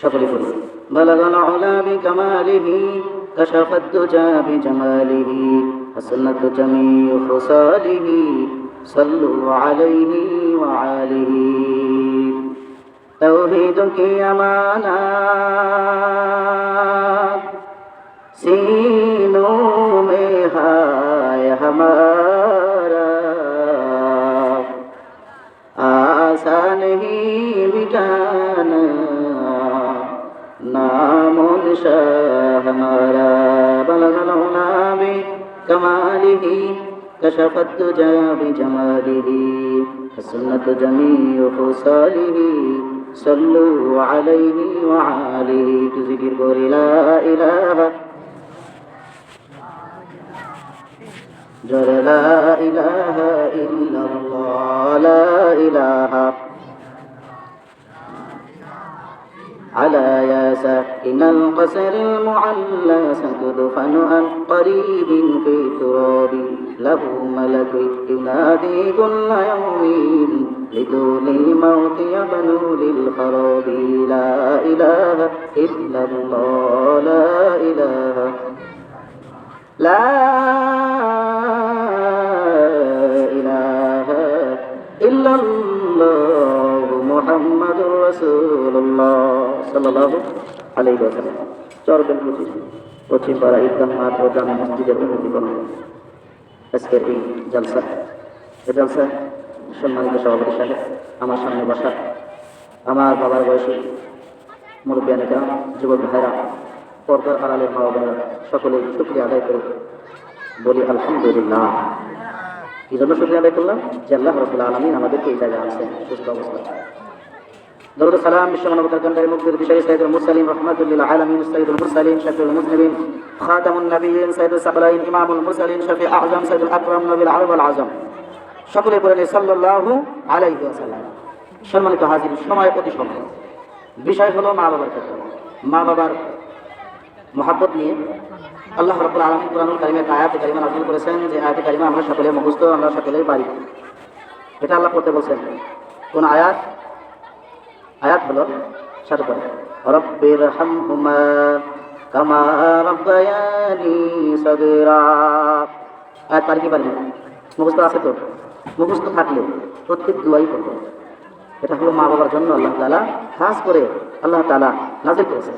সকলে পড়ি بلغ العلا بكماله كشف الدجى بجماله حسن جميع خصاله صلوا عليه وعاله توحيدك امانات سینوں میں ہے ہمارا آسان ہی مٹانا شاء همارا بلغ الهنا بكماله كشف الدجى بجماله السنة جميع خصاله صلوا عليه وعليه تذكر لا إله جر لا إله إلا الله لا إله على ياسر إن القصر المعلى ستدفن عن قريب في التراب له ملك ينادي كل يوم لدول الموت يبنو للخراب. لا إله إلا الله لا إله. لا إله إلا الله محمد رسول الله. সাল্লাহ আলাই বসালেন চরবেন পঁচিশ পশ্চিম পাড়া ঈদগাহ মাঠ ও গ্রামে মসজিদের উন্নতি করলেন সম্মানিত সভাপতি সাহেব, আমার সামনে বসা আমার বাবার বয়সী মুরব্বিয়ানিকা যুবক ভাইরা, পর্দার আড়ালের মা বোনেরা সকলে শুক্রিয়া আদায় করে বলি, আলহামদুলিল্লাহ। এই জন্য শুক্রিয়া আদায় করলাম জেল্লাহ আল্লাহ রবুল্লা আলমী আমাদেরকে এই জায়গায় আছে সুস্থ অবস্থা درود السلام بالشمال وتركن مقدر بشيء سيد المرسلين رحمة للعالمين سيد المرسلين شفيع المذنبين خاتم النبيين سيد الثقلين إمام المرسلين شفيع أعظم سيد الأكرم نبي العرب والعظم সকলে বলেন সাল্লাল্লাহু আলাইহি ওয়াসাল্লাম সম্মানিত হাজির সময় অতি সম্মান বিষয় হলো মা বাবার ক্ষেত্রে মা বাবার মহাব্বত নিয়ে আল্লাহ রব্বুল আলমী কুরআনুল কারিমের আয়াত কারিমা নাজিল করেছেন যে আয়াত কারিমা আমরা সকলে মুখস্থ আমরা সকলেই বাড়ি এটা আল্লাহ করতে বলছেন কোন আয়াত আয়াত হলো সাথে করে। রব্বির হামহুমা কামা রব্বায়ানি সগীরা। আয়াত পারি কি পারি মুখস্থ আছে তো? মুখস্থ থাকলে প্রত্যেক দুয়াই করব এটা হলো মা বাবার জন্য আল্লাহ তালা খাস করে আল্লাহ তালা নাজিল করেছে।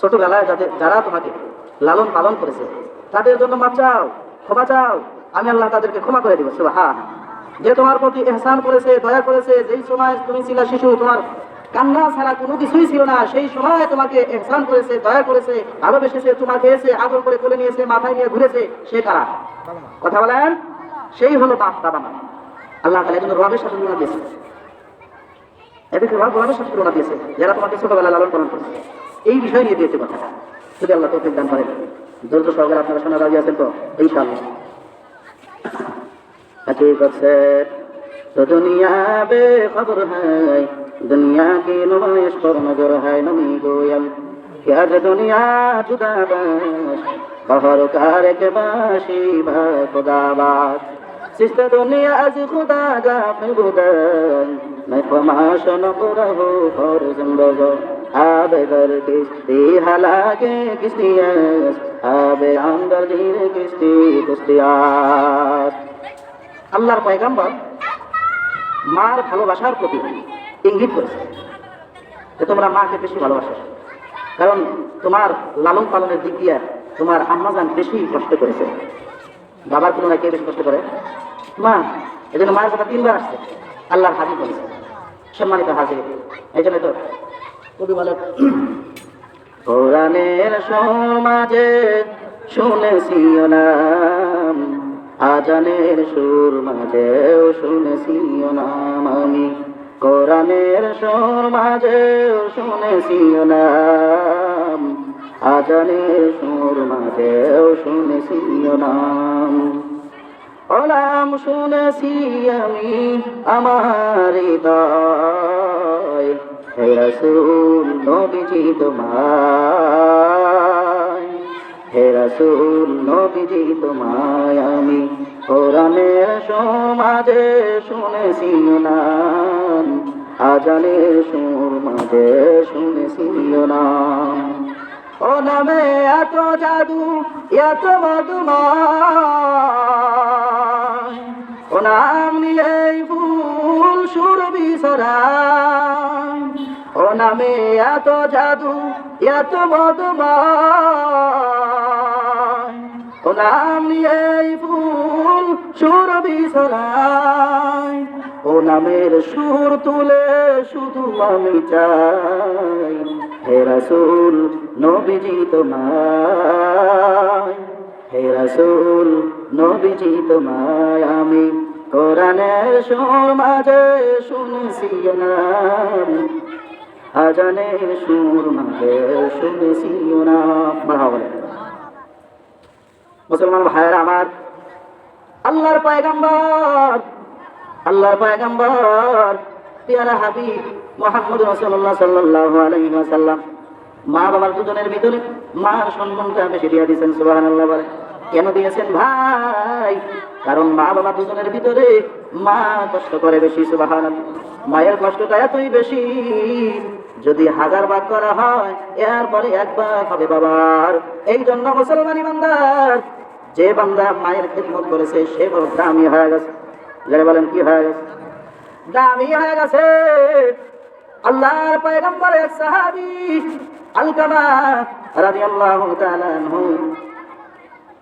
ছোটবেলায় যাদের যারা তোমাকে লালন পালন করেছে, তাদের জন্য মাপ চাও, ক্ষমা চাও, আমি আল্লাহ তাদেরকে ক্ষমা করে দিব হ্যাঁ যে তোমার প্রতি এহসান করেছে, দয়া করেছে, যেই সময় তুমি ছিল শিশু, তোমার কান্না ছাড়া কোনো কিছুই ছিল না। সেই সময় তোমাকে এহসান করেছে, দয়া করেছে, ভালোবেসেছে তোমাকে এসে আদর করে তুলে নিয়েছে, মাথায় নিয়ে ঘুরেছে। সে কারা? কথা বলেন? সেই হলো বাপ দাদা মা। আল্লাহ তালা একজন রবের সাথে তুলনা দিয়েছে। এদেরকে রব, রবের সাথে তুলনা দিয়েছে। যারা তোমাকে ছোটবেলা লালন পালন করেছে। এই বিষয় নিয়ে দিয়েছে কথা যদি আল্লাহ তোকে দান করেন। দ্রুত সহকারে আপনারা শোনা রাজি আছেন তো? এই সামনে হাকিকত সে তো দুনিয়া বেখবর হয় दुनिया की नुमाइश पर नजर है नमी गोयल क्या जे दुनिया जुदा बस बहर कार के बाशी भा खुदाबाद सिस्त दुनिया आज खुदा गाफिल बुदन मैं फमाश न रहो और जिंदगो आबे दर किस्ती हालाके किस्तियास आबे अंदर धीर किस्ती कुस्तियास আল্লাহর পয়গাম্বর মার ভালোবাসার প্রতি ইঙ্গিত করেছে যে তোমরা মাকে বেশি ভালোবাসো। কারণ তোমার লালন পালনের দিক দিয়ে তোমার আম্মাজান বেশি কষ্ট করেছে। বাবার তুলনায় কে বেশি কষ্ট করে? মা এই জন্য মায়ের কথা তিনবার আসছে। আল্লাহর হাজির করেছে সম্মানিত হাজির। এই জন্য তো কবি বলে কোরআনের সমাজে শুনেছি নাম, আজানের সুর মাঝেও শুনেছি নাম আমি। কোরআনের সুর মাঝেও শুনেছি নাম আজানের সুর মাঝেও শুনেছি নাম ওলাম শুনেছি আমি আমার হৃদয়। রসুল নবীজি তোমায় হে রসুল, নবীজি তোমায় আমি কোরআনের সমাজে শুনেছি নাম আজানের সুর মাঝে শুনেছিও না। ও নামে এত জাদু, এত মধুময়। ও নাম নিয়ে ফুল সুর বিসরায় ও নামে এত জাদু, এত মধুময় ও ফুল সুর বিসরায় ও নামের সুর তুলে শুধু আমি চাই। হে রাসূল, নবীজি তোমায়। হে রাসূল, নবীজি তোমায়। আমি কোরআনের সুর মাঝে শুনেছি নাম। আজানের সুর মাঝে। মুসলমান ভাইয়ের আমার, আল্লাহর পয়গম্বর আল্লাহর পয়গম্বর, পিয়ারা হাবিব মোহাম্মদ রাসূলুল্লাহ সাল্লাল্লাহু আলাইহি ওয়াসাল্লাম। মা বাবার দুজনের ভিতরে মার সম্মানটা বেশি দিয়ে দিয়েছেন, সুবহানাল্লাহ বলে। কেন দিয়েছেন ভাই? কারণ মা বাবা দুজনের ভিতরে মা কষ্ট করে বেশি, সুবহানাল্লাহ। মায়ের কষ্টটা এতই বেশি যদি হাজার ভাগ করা হয় এরপরে এক ভাগ হবে বাবার। এই জন্য মুসলমানি বান্দার যে বান্দা মায়ের খেদমত করেছে, সে বড় দামি হয়ে গেছে। যারা বলেন, কি হয়ে গেছে? দামি হয়ে গেছে। আল্লাহর পয়গম্বরের সাহাবী, আলকামা রাদিয়াল্লাহু তাআলা আনহু,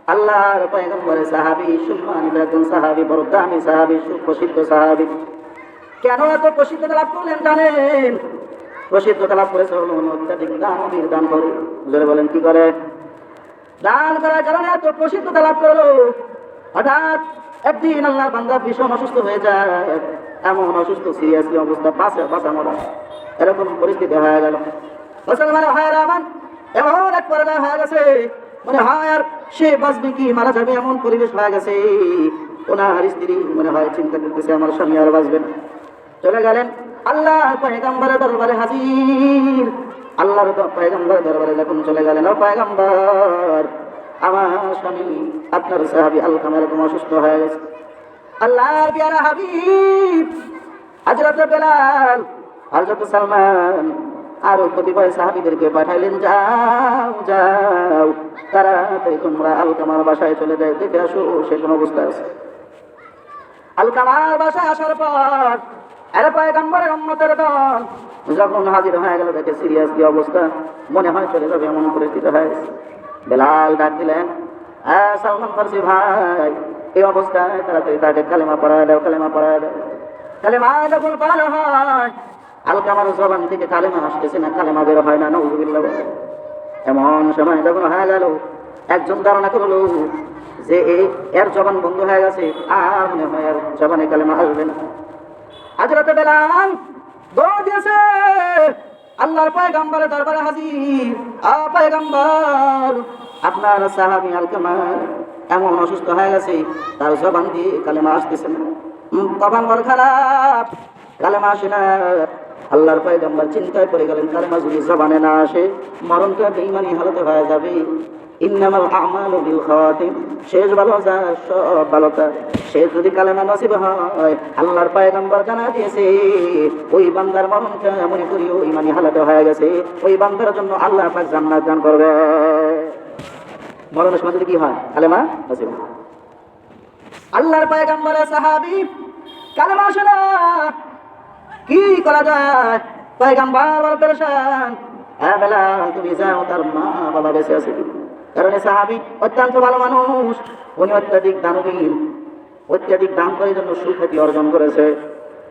আল্লাহর পয়গম্বরের সাহাবী সম্মানিত একজন সাহাবী, বড় দামি সাহাবী, সুপ্রসিদ্ধ সাহাবী। কেন এত প্রসিদ্ধতা লাভ করলেন জানেন? প্রসিদ্ধতা লাভ করেছে হলো অত্যাধিক দানবীর দান করে। জোরে বলেন, কি করে? দান করার কারণে এত প্রসিদ্ধতা লাভ করল। হঠাৎ একদিন আল্লাহ বান্দা ভীষণ অসুস্থ হয়ে যায়। এমন অসুস্থ, সিরিয়াসলি অবস্থা, বাঁচা বাঁচা মরা এরকম পরিস্থিতি হয়ে গেল। মুসলমান হয় আমার এমন এক পর্যায়ে হয়ে গেছে। মনে হয় আর সে বাঁচবে কি, মারা যাবে এমন পরিবেশ হয়ে গেছে। ওনার স্ত্রী মনে হয় চিন্তা করতেছে, আমার স্বামী আর বাঁচবে চলে গেলেন। আল্লাহ পয়গম্বরের দরবারে হাজির। আল্লাহর পয়গম্বরের দরবারে যখন চলে গেলেন, ও পয়গম্বর, আমার স্বামী, আপনার সাহাবি আল কামার এরকম অসুস্থ হয়ে গেছে। আল্লাহর পিয়ারা হাবিব হজরত বেলাল হজরত সালমান, আরও কতিপয় সাহাবিদেরকে পাঠাইলেন, যাও যাও, তাড়াতাড়ি তোমরা আলকামার বাসায় চলে যায় দেখে আসো, সে কোন অবস্থা আছে। আলকামার বাসায় আসার পর যখন হাজির হয়ে গেল, দেখে সিরিয়াস কি অবস্থা? মনে হয় চলে যাবে, এমন পরিস্থিতি হয়ে। গেছে। বেলাল ডাক দিলেন সালমান ফার্সি ভাই, এই অবস্থায় তাড়াতাড়ি তাকে কালেমা পড়ায় দাও, কালেমা পড়ায় দাও। কালেমা যখন পড়ানো হয় আলকামার জবান থেকে কালেমা আসতেছে না, কালেমা বের হয় না নজুবিল্লাহ এমন সময় যখন হয়ে গেল একজন ধারণা করল যে এর জবান বন্ধ হয়ে গেছে, আর মনে হয় আর জবানে কালেমা আসবে না। হাজরতে বেলাল দৌড় দিয়েছে, আল্লাহর পয়গাম্বরে দরবারে হাজির। আ, পয়গাম্বর, আপনার সাহাবী আলকামার এমন অসুস্থ হয়ে গেছে, তার জবান দিয়ে কালেমা আসতেছে না। কপাল বড় খারাপ, কালেমা আসে না। আল্লাহর পয়গাম্বর চিন্তায় পড়ে গেলেন, কালেমা যদি জবানে না আসে মরণটা বেইমানি হালতে হয়ে যাবে। ইন্নামাল আমালু বিল শেষ ভালো সব ভালো তার শেষ যদি কালেমা নসিব হয়, আল্লাহর পয়গম্বর জানা দিয়েছে, ওই বান্দার মরণটা এমনই করি, ওই মানে হালাতে হয়ে গেছে। ওই বান্দার জন্য আল্লাহ পাক জান্নাত করবে। মরণের যদি কি হয়? কালেমা নসিব। আল্লাহর পয়গম্বরের সাহাবী, কালেমা আসে কি করা যায়? পয়গম্বর বড় পেরেশান হ্যাঁ বেলাল, তুমি যাও, তার মা বাবা বেঁচে আছে? কারণ সাহাবি অত্যন্ত ভালো মানুষ। উনি অত্যাধিক দানবীর অত্যাধিক দান করে জন্য সুখ্যাতি অর্জন করেছে।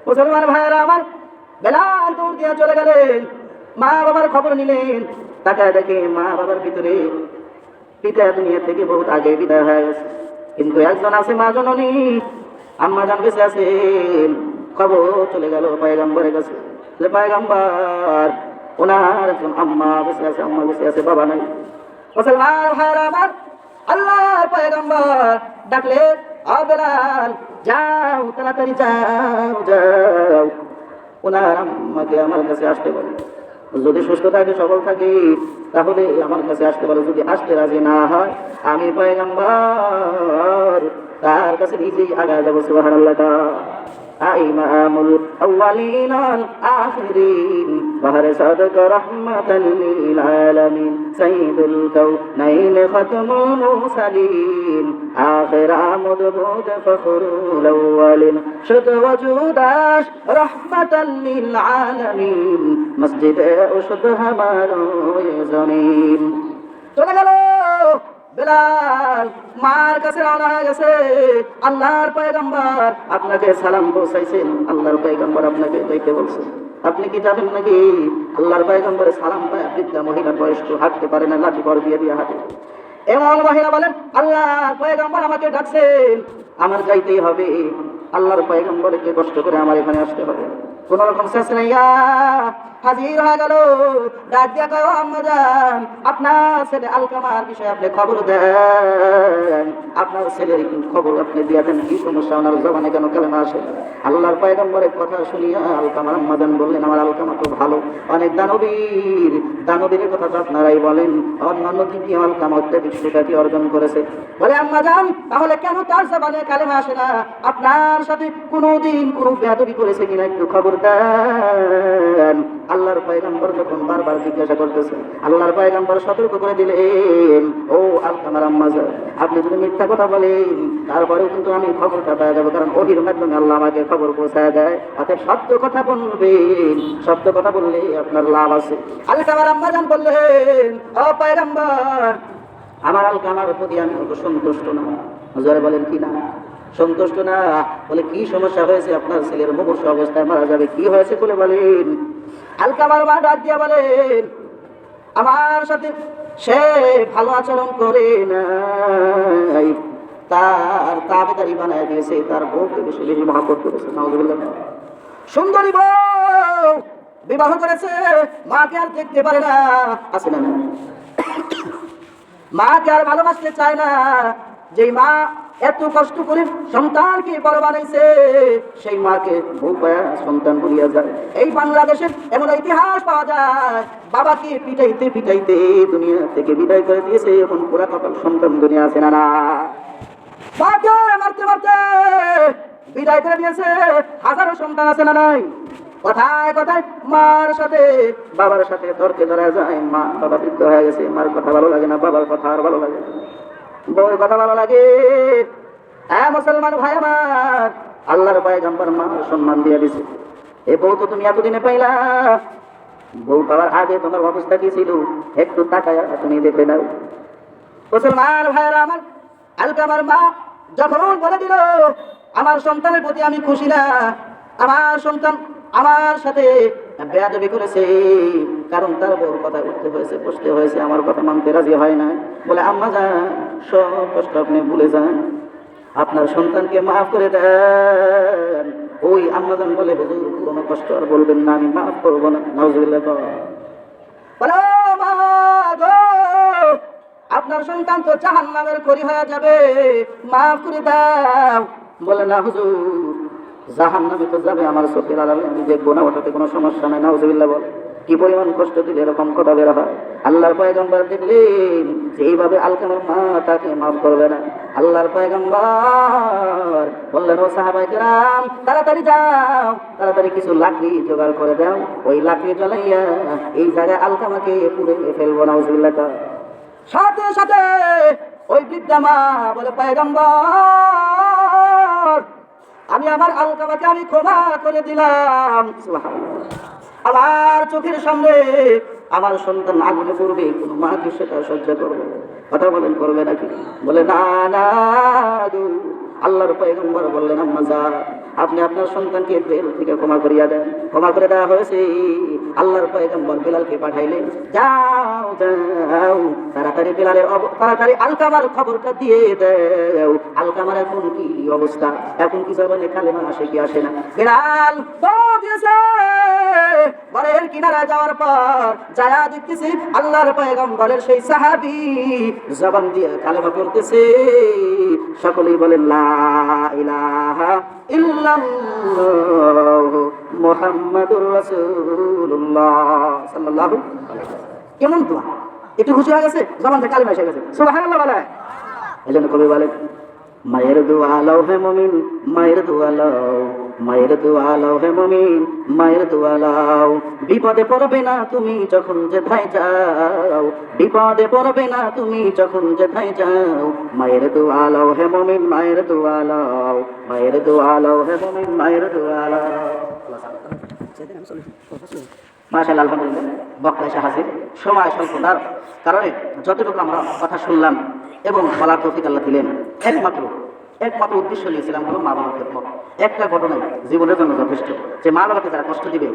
মুসলমান ভাইয়েরা আমার, বেলাল দৌড় দিয়ে চলে গেলেন। মা বাবার খবর নিলেন। তাকে দেখে মা বাবার ভিতরে পিতা দুনিয়া থেকে বহুত আগে বিদায় হয়ে গেছে। কিন্তু একজন আছে মা জননী, আম্মা জান বেঁচে আছেন খবর চলে গেল পায়গাম্বরের কাছে। যে পায়গাম্বার, ওনার একজন আম্মা বেঁচে আছে, আম্মা বেঁচে আছে, বাবা নাই। মুসলমান ভাইরা আমার আল্লাহর পয়গম্বর ডাকলে আ বেলাল যাও, তাড়াতাড়ি যাও যাও। ওনার আম্মাকে আমার কাছে আসতে বলে, যদি সুস্থ থাকে, সবল থাকে, তাহলে আমার কাছে আসতে পারে যদি আসতে রাজি না হয়, আমি পয়গম্বর, তার কাছে নিজেই আগায় যাব, সুবহানাল্লাহ إمام الأولين والآخرين بهر صدق رحمة للعالمين سيد الكونين ختم المرسلين آخر عمد بود فخر الأولين شد وجوداش رحمة للعالمين مسجد أشد همارو زمين চলে গেল বেলাল, মার কাছে রানা হয়ে গেছে। আল্লাহর পয়গম্বর আপনাকে সালাম পৌঁছাইছেন। আল্লাহর পয়গম্বর আপনাকে দেখতে বলছে। আপনি কি যাবেন নাকি? আল্লাহর পয়গম্বরে সালাম পায় বৃদ্ধা মহিলা, বয়স্ক, হাঁটতে পারে না, লাঠি পর দিয়ে দিয়ে হাঁটে। এমন মহিলা বলেন আল্লাহ পয়গম্বর আমাকে ডাকছেন। আমার যাইতেই হবে। আল্লাহর পয়গম্বরকে কষ্ট করে আমার এখানে আসতে হবে। কোন রকম শেষ নাই হাজির হয়ে গেল। ডাক দিয়া কয় আম্মা আপনার ছেলে আলকামার বিষয়ে আপনি খবর দেন। আপনার ছেলের খবর আপনি দিয়ে দেন, কি সমস্যা? ওনার জবানে কেন কালেমা আসে? আল্লাহর পয়গম্বরের কথা শুনিয়া আলকামার আম্মা যান বললেন, আমার আলকামা তো ভালো। অনেক দানবীর দানবীর কথা তো আপনারাই বলেন। অন্যান্য দিকে আলকামা অত্যাধিক সুখ্যাতি অর্জন করেছে। বলে, আম্মা যান তাহলে কেন তার জবানে কালেমা আসে না? আপনার সাথে কোনোদিন কোনো বেয়াদবি করেছে কিনা একটু খবর দেন আল্লাহর পয়গম্বর যখন বারবার জিজ্ঞাসা করতেছে আল্লাহর পয়গম্বর সতর্ক করে দিলেন ও আলকামার আম্মা যান, আপনি যদি মিথ্যা কথা বলেন তারপরেও কিন্তু আমি খবরটা পেয়ে যাব কারণ ওহির মাধ্যমে আল্লাহ আমাকে খবর পৌঁছায় দেয় অতএব সত্য কথা বলবেন সত্য কথা বললে আপনার লাভ আছে। আলকামার আম্মা যান বললেন ও পয়গম্বর আমার আলকামার প্রতি আমি সন্তুষ্ট না। হুজুরে বলেন কি না? সন্তুষ্ট না? বলে, কি সমস্যা হয়েছে? আপনার ছেলের মুমূর্ষ অবস্থায় মারা যাবে। কি হয়েছে বলে বলেন? আলকামার মা ডাক দিয়া বলেন, আমার সাথে সে ভালো আচরণ করে নাই। তার তাবেদারি বানায় দিয়েছে, তার বউকে বেশি বেশি মহাপত করেছে। সুন্দরী বউ বিবাহ করেছে। মাকে আর দেখতে পারে না। আছে না না মাকে আর ভালোবাসতে চায় না। যেই মা এত কষ্ট করে সন্তানকে বড় বানাইছে, সেই মাকে বউ সন্তান বলিয়া যায়। এই বাংলাদেশের এমন ইতিহাস পাওয়া যায়, বাবাকে পিটাইতে পিটাইতে দুনিয়া থেকে বিদায় করে দিয়েছে, এখন পুরা কপাল সন্তান দুনিয়া আছে না না। মাকে মারতে মারতে, বিদায় করে দিয়েছে, হাজারো সন্তান আছে না নাই। কথায় কথায় মার সাথে, বাবার সাথে তর্কে ধরা যায়, মা বাবা বৃদ্ধ হয়ে গেছে, মার কথা ভালো লাগে না, বাবার কথা আর ভালো লাগে না। বউয়ের কথা ভালো লাগে। হ্যাঁ মুসলমান ভাই আমার, আল্লাহর পায়ে গাম্বার মা সম্মান দিয়ে দিছে। এ বউ তো তুমি এতদিনে পাইলা। বউ পাওয়ার আগে তোমার অবস্থা কি ছিল? একটু তাকায় তুমি দেখে নাও। মুসলমান ভাইরা আমার আলকামার মা যখন বলে দিল, আমার সন্তানের প্রতি আমি খুশি না, আমার সন্তান আমার সাথে বেয়াদবি করেছে। কারণ তার বউর কথা উঠতে হয়েছে, বসতে হয়েছে, আমার কথা মানতে রাজি হয় না বলে, আম্মা যান, সব কষ্ট আপনি ভুলে যান। আপনার সন্তানকে মাফ করে দেন। ওই আম্মাজান বলে, হুজুর, কোনো কষ্ট আর বলবেন না, আমি মাফ করব না নজরুল্লাহ আপনার সন্তান তো জাহান নামের করি হয়ে যাবে, মাফ করে দাও। বলে, না হুজুর জাহান নামে তো যাবে, আমার চোখের আড়ালে আমি দেখব না, ওটাতে কোনো সমস্যা নাই, নাউজুবিল্লাহ বল। কি পরিমাণ কষ্ট দিলে এরকম কথা বের হয়? আল্লাহর পয়গম্বর দেখলেন যে এইভাবে আলকামের মা তাকে মাফ করবে না। আল্লাহর পয়গম্বর বললেন, ও সাহাবাই কেরাম, তাড়াতাড়ি যাও, তাড়াতাড়ি কিছু লাকড়ি জোগাড় করে দাও। ওই লাকড়ি জ্বালাইয়া এই জায়গায় আলকামাকে পুড়ে ফেলব না নাউজুবিল্লাহ। সাথে সাথে ওই বৃদ্ধা মা বলে, পয়গম্বর আমি আমার আলকামাকে আমি ক্ষমা করে দিলাম। আমার চোখের সামনে আমার সন্তান আগুনে করবে কোনো মাকে সেটা সহ্য করবে কথা বলেন, করবে নাকি? বলে, না না। আল্লাহর পয়গম্বর বললেন, আম্মা যা আপনি আপনার সন্তানকে জেল থেকে ক্ষমা করিয়া দেন। ক্ষমা করে দেওয়া হয়েছে। আল্লাহর পয়গম্বর বিলালকে পাঠাইলেন। যাও যাও, তাড়াতাড়ি বিলালের তাড়াতাড়ি আলকামার খবরটা দিয়ে দেও। আলকামার এখন কি অবস্থা? এখন কি জবানে কালেমা আসে কি আসে না? দিয়েছে। বরের কিনারা যাওয়ার পর যায়া দেখতেছি আল্লাহর পয়গম্বরের সেই সাহাবি জবান দিয়ে কালেমা করতেছে সকলেই বলেন লা ইলাহা ইল্লাল্লাহ মুহাম্মাদুর রাসূলুল্লাহ সাল্লাল্লাহু কেমন দোয়া। একটু খুশি হয়ে গেছে? জবান থেকে কালিমা এসে গেছে। সুবহানাল্লাহ বলে। এই জন্য কবি বলে, মায়ের দোয়া লাও হে মমিন, মায়ের দোয়া লাও। মায়ের দোয়া লাও হে মমিন, মায়ের দোয়া লাও বিপদে পড়বে না তুমি যখন যেথায় যাও, বিপদে পড়বে না তুমি যখন যেথায় যাও। মায়ের দোয়া লাও হে মমিন, মায়ের দোয়া লাও মায়ের দোয়া লাও হে মমিন, মায়ের দোয়া লাও মাশাআল্লাহ, আলহামদুলিল্লাহ। বক্তা এসে হাজির। সময় স্বল্পতার কারণে যতটুকু আমরা কথা শুনলাম এবং বলার তৌফিক আল্লাহ দিলেন, একমাত্র একমাত্র উদ্দেশ্য নিয়েছিলাম হলো মা বাবার ক্ষেত্র একটা ঘটনায় জীবনের জন্য যথেষ্ট। যে মা বাবাকে যারা কষ্ট দিবে,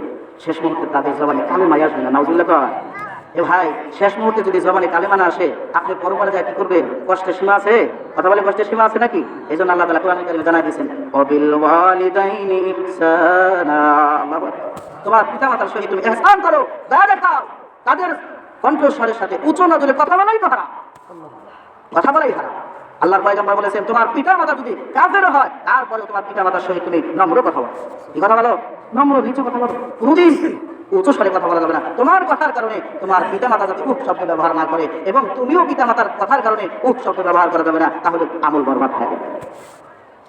শেষ মুহূর্তে তাদের জবানে কালে মাই আসবে না এ ভাই, শেষ মুহূর্তে যদি জবানে কালেমা আসে, আপনি পরপরে যায় কি করবেন? কষ্টের সীমা আছে? কথা বলে কষ্টের সীমা আছে নাকি? এই জন্য আল্লাহ তালা কোরআন কারিমে জানাই দিয়েছেন, অবিল তোমার পিতা মাতার সহিত তুমি ইহসান করো, দয়া দেখাও তাদের কণ্ঠস্বরের সাথে উঁচু নজরে কথা বলাই তো হারাম। কথা বলাই হারাম। আল্লাহর পয়গম্বর বলেছেন, তোমার পিতা মাতা যদি কাফেরও হয় তারপরে তোমার পিতা মাতার সহিত তুমি নম্র কথা বলো। কি কথা বলো? নম্র, নিচু কথা বলো। কোনোদিন উঁচু স্বরে কথা বলা যাবে না। তোমার কথার কারণে তোমার পিতা মাতা যাতে উপ শব্দ ব্যবহার না করে এবং তুমিও পিতা মাতার কথার কারণে উপ শব্দ ব্যবহার করা যাবে না, তাহলে আমল বরবাদ থাকে।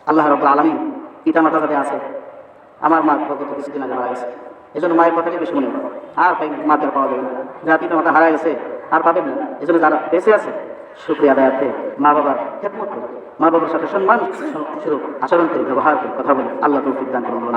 আল্লাহ রব আলমী পিতা মাতা যাতে আছে, আমার মা গত কিছুদিন আগে মারা গেছে। এই জন্য মায়ের কথাটাই বেশি মনে হয় আর মাকে পাওয়া যাবে না। যারা পিতা মাতা হারা গেছে, আর পাবেন না। এই জন্য যারা বেঁচে আছে শুক্রিয়া আদায়ার্থে মা বাবার খেদমত মা বাবার সাথে সম্মান আচরণ করে, ব্যবহার করে, কথা বলে। আল্লাহ করুন।